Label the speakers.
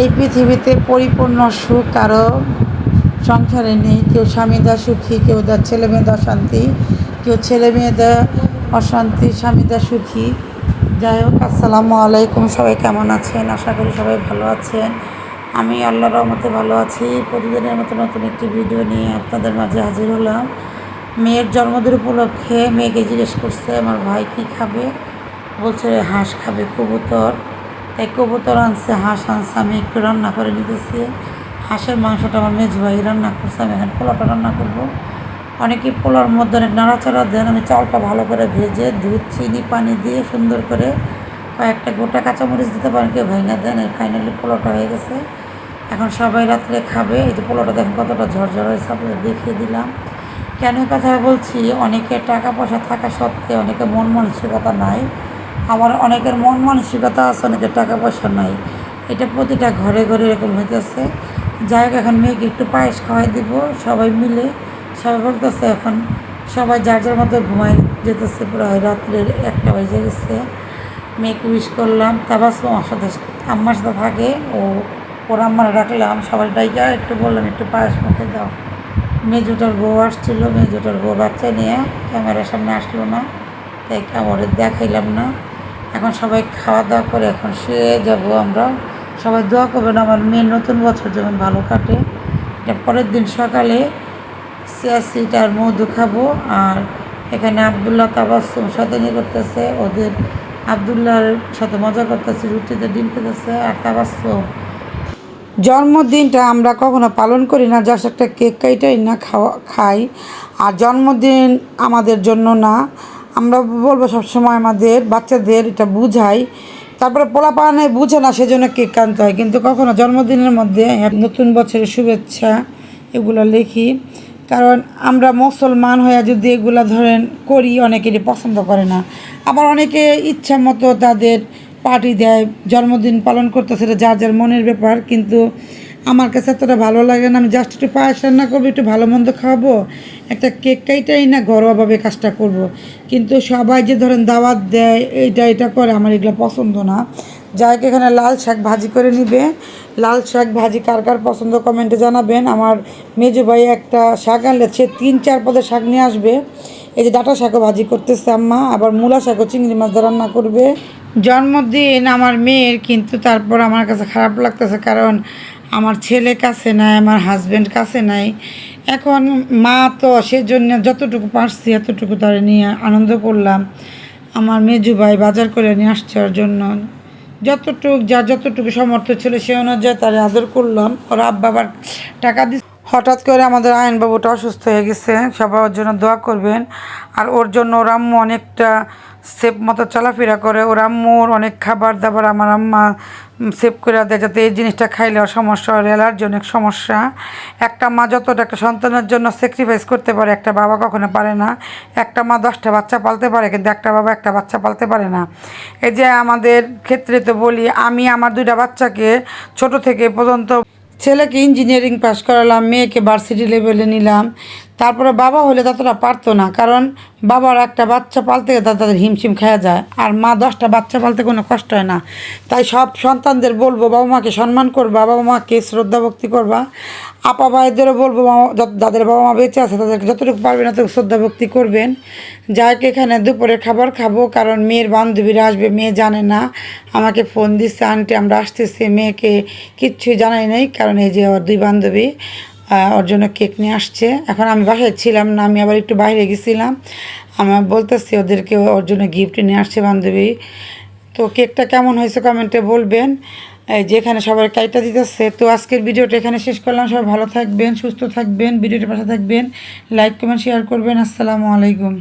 Speaker 1: এই পৃথিবীতে পরিপূর্ণ সুখ কারও সংসারে নেই। কেউ স্বামীদা সুখী, কেউ তার ছেলে মেয়েদের অশান্তি, কেউ ছেলে মেয়েদের অশান্তি স্বামীদা সুখী। যাই হোক, আসসালামু আলাইকুম। সবাই কেমন আছেন? আশা করি সবাই ভালো আছেন। আমি আল্লাহর রহমতে ভালো আছি। প্রতিদিনের মতো নতুন একটি ভিডিও নিয়ে আপনাদের মাঝে হাজির হলাম। মেয়ের জন্মদিন উপলক্ষে মেয়েকে জিজ্ঞেস করছে, আমার ভাই কী খাবে? বলছে, হাঁস খাবে, কবুতর। তাই কবুতর আনছে, হাঁস আনছে, আমি একটু রান্না করে নিতেছি। হাঁসের মাংসটা আমার মেজ ভাই রান্না করছে, আমি এখন পোলাটা রান্না করব। অনেকে পোলার মধ্যে অনেক নাড়াচাড়া দেন, আমি চালটা ভালো করে ভেজে দুধ, চিনি, পানি দিয়ে সুন্দর করে কয়েকটা গোটা কাঁচামরিচ দিতে পারেন, কেউ ভেঙে দেন, এই ফাইনালি পোলাটা হয়ে গেছে। এখন সবাই রাত্রে খাবে, এই যে পোলাটা দেখেন কতটা ঝরঝর হয়েছে, আপনাদের দেখিয়ে দিলাম। কেন কথা বলছি? অনেকে টাকা পয়সা থাকা সত্ত্বেও অনেকে মন মানসিকতা নাই। আমার অনেকের মন মানসিকতা আছে, অনেকের টাকা পয়সা নাই। এটা প্রতিটা ঘরে ঘরে এরকম হইতেছে। যাই হোক, এখন মেয়েকে একটু পায়েস খাওয়াই দিব, সবাই মিলে। সবাই বলতেছে এখন সবাই যার যার মতো ঘুমাই যেতেছে, প্রায় রাত্রের একটা বেজে গেছে। মেয়েকে উইশ করলাম, তারপর আমার সাথে, আম্মার সাথে থাকে। ও, ওর আম্মার রাখলাম সবাই ডাইকা একটু বললাম, একটু পায়েস মুখে দাও। মেজোটার বউ আসছিল, মেজোটার বউ বাচ্চা নিয়ে ক্যামেরার সামনে আসলো না, তাই ক্যামেরা দেখাইলাম না। এখন সবাই খাওয়া দাওয়া করে এখন শুয়ে যাব, আমরা সবাই দোয়া করবেন আমার মেয়ের নতুন বছর যেমন ভালো কাটে। এটা পরের দিন সকালে সিয়াসিটার মধু খাব, আর এখানে আবদুল্লাহ তাবাসুম নিয়ে করতেছে, ওদের আবদুল্লাহর সাথে মজা করতেছে, রুটিতে ডিম খেতেছে আর তাবাসুম জন্মদিনটা আমরা কখনো পালন করি না জাস্ট একটা কেক কাইটাই না, খাওয়া, খাই। আর জন্মদিন আমাদের জন্য না আমরা বলব সবসময় আমাদের বাচ্চাদের এটা বুঝাই। তারপরে পোলা পানে বুঝে না সেজন্য কেক আনতে হয়। কিন্তু কখনো জন্মদিনের মধ্যে নতুন বছরের শুভেচ্ছা এগুলো লিখি। কারণ আমরা মুসলমান হয়ে যদি এগুলো ধরেন করি, অনেকেরই পছন্দ করে না। আবার অনেকে ইচ্ছা মতো তাদের পার্টি দেয়, জন্মদিন পালন করতে সেটা যার যার মনের ব্যাপার। কিন্তু আমার কাছে এতটা ভালো লাগে না, আমি জাস্ট একটু পায়েস রান্না করব, একটু ভালো মন্দ খাওয়াবো। একটা কেক কাইটাই না ঘরোয়াভাবে কাজটা করব। কিন্তু সবাই যে ধরেন দাওয়াত দেয়, এইটা এটা করে, আমার এগুলো পছন্দ না। যাই এখানে লাল শাক ভাজি করে নিবে। লাল শাক ভাজি কার কার পছন্দ কমেন্টে জানাবেন। আমার মেজো ভাই একটা শাক আনলে, সে তিন চার পদের শাক নিয়ে আসবে। এই যে ডাটা শাকও ভাজি করতেছে আম্মা, আবার মূলা শাকও চিংড়ি মাছ রান্না করবে। জন্মদিন আমার মেয়ের, কিন্তু তারপর আমার কাছে খারাপ লাগতেছে কারণ আমার ছেলে কাছে নাই, আমার হাজব্যান্ড কাছে নাই। এখন মা তো সেজন্য যতটুকু পারছি এতটুকু তার নিয়ে আনন্দ করলাম। আমার মেজু ভাই বাজার করে নিয়ে আসছে ওর জন্য। যতটুকু, যা যতটুকু সমর্থ ছিল সে অনুযায়ী তার আদর করলাম। ওর আব্বা আবার টাকা দিচ্ছে হঠাৎ করে আমাদের আইনবাবুটা অসুস্থ হয়ে গেছে। সবাই ওর জন্য দোয়া করবেন। আর ওর জন্য ওর আম্মু অনেকটা সেফ মতো চলাফেরা করে। ওর আম্মুর অনেক খাবার দাবার আমার আম্মা সেভ করে দেয় যাতে এই জিনিসটা খাইলে সমস্যা হয় অ্যালার্জি অনেক সমস্যা। একটা মা যতটা একটা সন্তানের জন্য স্যাক্রিফাইস করতে পারে, একটা বাবা কখনো পারে না। একটা মা দশটা বাচ্চা পালতে পারে, কিন্তু একটা বাবা একটা বাচ্চা পালতে পারে না। এই যে আমাদের ক্ষেত্রে তো বলি, আমি আমার দুইটা বাচ্চাকে ছোট থেকে পর্যন্ত ছেলেকে ইঞ্জিনিয়ারিং পাস করালাম, মেয়েকে ভার্সিটি লেভেলে নিলাম। তারপরে বাবা হলে ততটা পারতো না, কারণ বাবার একটা বাচ্চা পালতে গেলে তাদের হিমশিম খাওয়া যায়, আর মা দশটা বাচ্চা পালতে কোনো কষ্ট হয় না। তাই সব সন্তানদের বলব, বাবা মাকে সম্মান করবা, বাবা মাকে শ্রদ্ধা ভক্তি করবা। আপা ভাইদেরও বলব যাদের বাবা মা বেঁচে আছে, তাদেরকে যতটুকু পারবেন ততটুকু শ্রদ্ধা ভক্তি করবেন। যাই হোক এখানে দুপুরে খাবার খাব, কারণ মেয়ের বান্ধবীরা আসবে, মেয়ে জানে না। আমাকে ফোন দিচ্ছে, আন্টি, আমরা আসতেছি। মেয়েকে কিচ্ছুই জানাই নাই, কারণ এই যে ওর দুই বান্ধবী। ওর জন্য কেক নিয়ে আসছে। এখন আমি বাসায় ছিলাম না, আমি আবার একটু বাইরে গেছিলাম। আমার বলতেছি ওদেরকে ওর জন্য গিফট নিয়ে আসছে, বান্ধবী। তো কেকটা কেমন হয়েছে কমেন্টে বলবেন। যেখানে সবার কাইটা দিতেছে। তো আজকের ভিডিওটা এখানে শেষ করলাম। সবাই ভালো থাকবেন, সুস্থ থাকবেন ভিডিওটা পাশে থাকবেন। লাইক কমেন্ট শেয়ার করবেন। আসসালামু আলাইকুম।